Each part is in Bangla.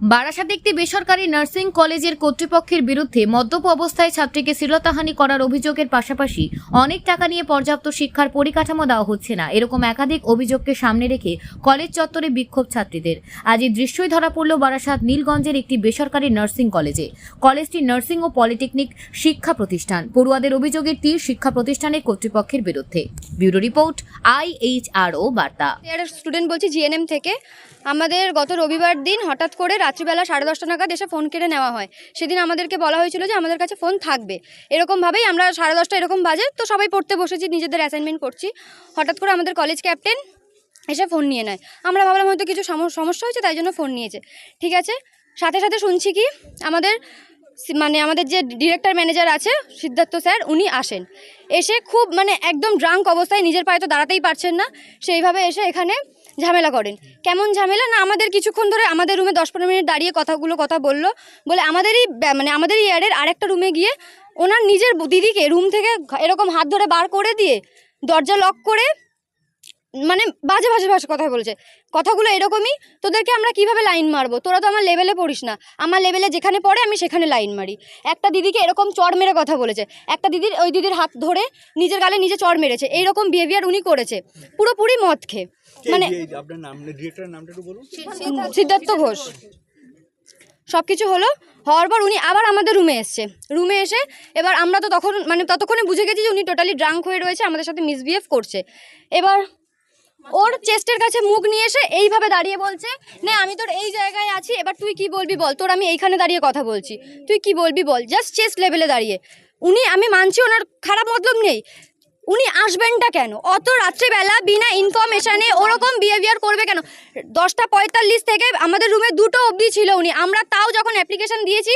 বারাসাত একটি বেসরকারি নার্সিং কলেজের কর্তৃপক্ষের বিরুদ্ধে মদ্যপ অবস্থায় ছাত্রীকে শ্লীলতাহানি করার অভিযোগের পাশাপাশি অনেক টাকা নিয়ে পর্যাপ্ত শিক্ষার পরিকাঠামো দেওয়া হচ্ছে না। এরকম একাধিক অভিযোগকে সামনে রেখে কলেজ চত্বরে বিক্ষোভ ছাত্রীদের। আজ এই দৃশ্যই ধরা পড়ল বারাসাত নীলগঞ্জের একটি বেসরকারি নার্সিং কলেজে। কলেজটি নার্সিং ও পলিটেকনিক শিক্ষা প্রতিষ্ঠান। পড়ুয়াদের অভিযোগের তীর শিক্ষা প্রতিষ্ঠানের কর্তৃপক্ষের বিরুদ্ধে। ব্যুরো রিপোর্ট, আইএইচআরও বার্তা। স্টুডেন্ট বলছি জিএনএম থেকে। আমাদের গত রবিবার দিন হঠাৎ করে রাত্রিবেলা সাড়ে দশটা নাগাদ এসে ফোন কেড়ে নেওয়া হয়। সেদিন আমাদেরকে বলা হয়েছিল যে আমাদের কাছে ফোন থাকবে। এরকমভাবেই আমরা সাড়ে দশটা এরকম বাজে, তো সবাই পড়তে বসেছি, নিজেদের অ্যাসাইনমেন্ট করছি। হঠাৎ করে আমাদের কলেজ ক্যাপ্টেন এসে ফোন নিয়ে নেয়। আমরা ভাবলাম হয়তো কিছু সমস্যা হয়েছে, তাই জন্য ফোন নিয়েছে। ঠিক আছে, সাথে সাথে শুনছি কি, আমাদের মানে আমাদের যে ডিরেক্টর ম্যানেজার আছে, সিদ্ধার্থ স্যার, উনি আসেন। এসে খুব মানে একদম ড্রাঙ্ক অবস্থায়, নিজের পায়ে তো দাঁড়াতেই পারছেন না। সেইভাবে এসে এখানে ঝামেলা করেন। কেমন ঝামেলা? না আমাদের কিছুক্ষণ ধরে আমাদের রুমে দশ পনেরো মিনিট দাঁড়িয়ে কথাগুলো কথা বলল। বলে আমাদেরই মানে আমাদের ইয়ারের আরেকটা রুমে গিয়ে ওনার নিজের দিদিকে রুম থেকে এরকম হাত ধরে বার করে দিয়ে দরজা লক করে মানে বাজে বাজে ভাষা কথা বলছে। কথাগুলো এরকমই তোদেরকে আমরা কীভাবে লাইন মারবো? তোরা তো আমার লেভেলে পড়িস না। আমার লেভেলে যেখানে পড়ে আমি সেখানে লাইন মারি। একটা দিদিকে এরকম চড় মেরে কথা বলেছে। একটা দিদির ওই দিদির হাত ধরে নিজের গালে নিজে চড় মেরেছে। এইরকম বিহেভিয়ার উনি করেছে। পুরোপুরি মদ খেয়ে। মানে এই যে আপনার নাম ডিরেক্টরের নামটা একটু বলুন। সিদ্ধার্থ ঘোষ। সব কিছু হলো হওয়ার পর উনি আবার আমাদের রুমে এসছে। রুমে এসে এবার আমরা তো তখন মানে ততক্ষণে বুঝে গেছি যে উনি টোটালি ড্রাঙ্ক হয়ে রয়েছে আমাদের সাথে মিসবিহেভ করছে। এবার ওর চেস্টের কাছে মুখ নিয়ে এসে এইভাবে দাঁড়িয়ে বলছে, না, আমি তোর এই জায়গায় আছি, এবার তুই কি বলবি বল? তোর আমি এইখানে দাঁড়িয়ে কথা বলছি। তুই কি বলবি বল? জাস্ট চেস্ট লেভেলে দাঁড়িয়ে। উনি, আমি মানছি ওনার খারাপ মতলব নেই। উনি আসবেনটা কেন? অত রাত্রেবেলা বিনা ইনফরমেশনে ওরকম বিহেভিয়ার করবে কেন? দশটা পঁয়তাল্লিশ থেকে আমাদের রুমে দুটো অবধি ছিল উনি। আমরা তাও যখন অ্যাপ্লিকেশন দিয়েছি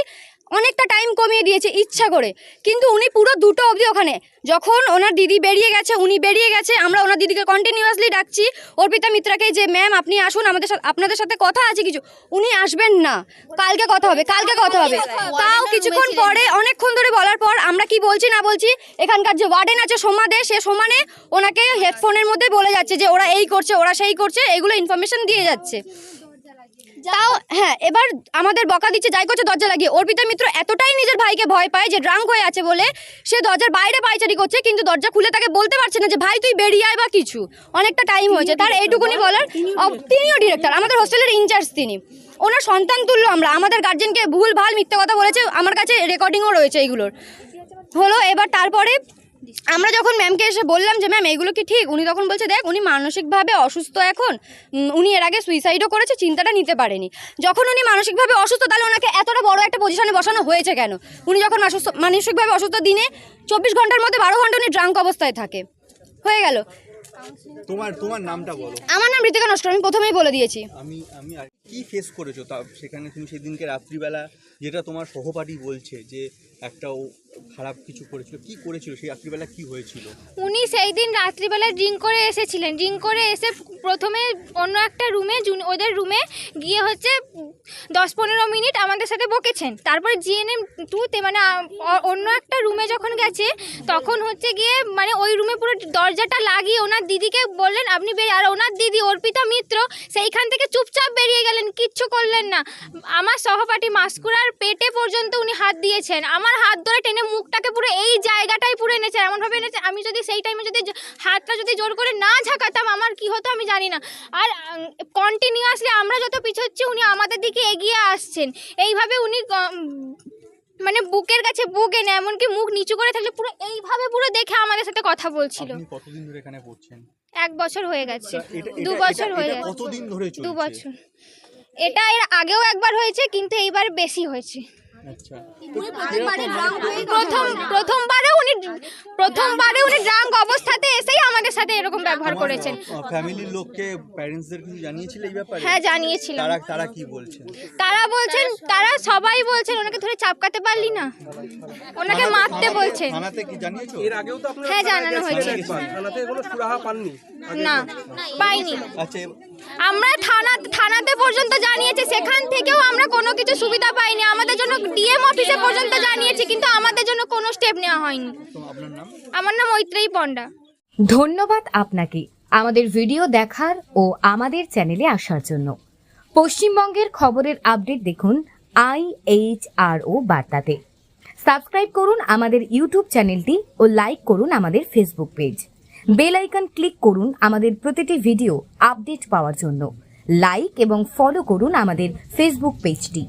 অনেকটা টাইম কমিয়ে দিয়েছে ইচ্ছা করে। কিন্তু উনি পুরো দুটো অবধি ওখানে। যখন ওনার দিদি বেরিয়ে গেছে, উনি বেরিয়ে গেছে, আমরা ওনার দিদিকে কন্টিনিউয়াসলি ডাকছি। অর্পিতা মিত্রাকে যে ম্যাম আপনি আসুন, আমাদের সাথে, আপনাদের সাথে কথা আছে কিছু। উনি আসবেন না। কালকে কথা হবে, কালকে কথা হবে। তাও কিছুক্ষণ পরে, অনেকক্ষণ ধরে বলার পর আমরা কি বলছি না বলছি, এখানকার যে ওয়ার্ডেন আছে, সোমাদে, সে সমানে ওনাকে হেডফোনের মধ্যে বলে যাচ্ছে যে, ওরা এই করছে, ওরা সেই করছে। এগুলো ইনফরমেশন দিয়ে যাচ্ছে। তাও হ্যাঁ এবার আমাদের বকা দিচ্ছে যাই করছে দরজা লাগিয়ে। অর্পিতা মিত্র এতটাই নিজের ভাইকে ভয় পায় যে ড্রাঙ্ক হয়ে আছে বলে সে দরজার বাইরে পাইচারি করছে কিন্তু দরজা খুলে তাকে বলতে পারছে না যে ভাই তুই বেরিয়ে আয় বা কিছু। অনেকটা টাইম হয়েছে। তার এইটুকুনি বলার তিনিও ডিরেক্টর আমাদের হোস্টেলের ইনচার্জ তিনি। ওনার সন্তান তুল্য আমরা আমাদের গার্জেনকে ভুল ভালো মিথ্যে কথা বলেছে আমার কাছে রেকর্ডিংও রয়েছে এইগুলোর হলো এবার তারপরে আমরা যখন ম্যামকে এসে বললাম যে ম্যাম এগুলো কি ঠিক? উনি তখন বলছে দেখ উনি মানসিকভাবে অসুস্থ এখন। উনি এর আগে সুইসাইডও করেছে চিন্তাটা নিতে পারেনি। যখন উনি মানসিকভাবে অসুস্থ তাহলে ওনাকে এতটা বড় একটা পজিশনে বসানো হয়েছে কেন? উনি যখন অসুস্থ মানসিকভাবে অসুস্থ দিনে চব্বিশ ঘণ্টার মধ্যে বারো ঘণ্টা উনি ড্রাঙ্ক অবস্থায় থাকে। হয়ে গেল। তোমার তোমার নামটা বলো। আমার নাম ঋতিকা নষ্ট আমি প্রথমেই বলে দিয়েছি। আমি আমি আর কি ফেস করেছ? তা সেখানে তুমি সেদিনকে রাত্রিবেলা যেটা তোমার সহপাঠী বলছে যে একটা খারাপ কিছু করেছিল? কি করেছিল? সেই রাত্রিবেলা কি হয়েছিল? উনি সেই দিন রাত্রিবেলা ড্রিঙ্ক করে এসেছিলেন। ড্রিঙ্ক করে এসে প্রথমে অন্য একটা রুমে ওদের রুমে গিয়ে হচ্ছে দশ পনেরো মিনিট আমাদের সাথে বকেছেন। তারপরে জিএনএম টুতে মানে অন্য একটা রুমে যখন গেছে, তখন হচ্ছে গিয়ে মানে ওই রুমে পুরো দরজাটা লাগিয়ে ওনার দিদিকে বললেন, আপনি বেরিয়ে আর ওনার দিদি, অর্পিতা মিত্র, সেইখান থেকে চুপচাপ বেরিয়ে গেলেন, কিচ্ছু করলেন না। আমার সহপাঠী মাস্কুরার পেটে পর্যন্ত উনি হাত দিয়েছেন। আমার হাত ধরে টেনে মুখটাকে পুরো এই জায়গাটাই পুরো এনেছে, এমনভাবে এনেছে, আমি যদি সেই টাইমে যদি হাতটা যদি জোর করে না ঝাঁকাতাম, আমার কি হতো আমি জানি না। আর কন্টিনিউয়াসলি আমরা যত পিছোচ্ছি, উনি আমাদের দিকে এগিয়ে আসছেন। এইভাবে উনি মানে বুকের কাছে বুক এনে এমনকি মুখ নিচু করে থাকলে পুরো এইভাবে পুরো দেখে আমাদের সাথে কথা বলছিল। কতদিন ধরে এখানে পড়ছেন? এক বছর হয়ে গেছে। দু বছর হয়ে গেছে। কতদিন ধরে দু বছর। এটা এর আগেও একবার হয়েছে কিন্তু এইবার বেশি হয়েছে। আচ্ছা। প্রথম প্রথমবারে উনি প্রথমবারে উনি ড্রাঙ্ক অবস্থাতে এসেই আমাদের সাথে এরকম ব্যবহার করেছেন। ফ্যামিলির লোককে প্যারেন্টসদের কিছু জানিয়েছিলে এই ব্যাপারে? হ্যাঁ জানিয়েছিলাম। তারা তারা কি বলছেন? তারা বলছেন তারা সবাই বলছেন ওনাকে ধরে চাপকাতে পারলি না। ওনাকে মারতে বলছেন। থানাতে কি জানিয়েছো? এর আগেও তো আপনারা হ্যাঁ জানানো হয়েছে। থানাতে কোনো সুরাহা পাননি। না পাইনি। আচ্ছা আমরা থানা, থানাতে পর্যন্ত জানিয়েছি, সেখান থেকেও আমরা কোনো কিছু সুবিধা পাইনি। আমাদের জন্য ডিএম অফিসে পর্যন্ত জানিয়েছি, কিন্তু আমাদের জন্য কোনো স্টেপ নেওয়া হয়নি। আমার নাম মৈত্রেয়ী পণ্ডা। ধন্যবাদ আপনাকে আমাদের ভিডিও দেখার ও আমাদের চ্যানেলে আসার জন্য। পশ্চিমবঙ্গের খবরের আপডেট দেখুন আই এইচ আর ও বার্তাতে। সাবস্ক্রাইব করুন আমাদের ইউটিউব চ্যানেলটি ও লাইক করুন আমাদের Facebook page. Bell icon click করুন আমাদের প্রতিটি ভিডিও আপডেট পাওয়ার জন্য। লাইক এবং ফলো করুন আমাদের ফেসবুক পেজটি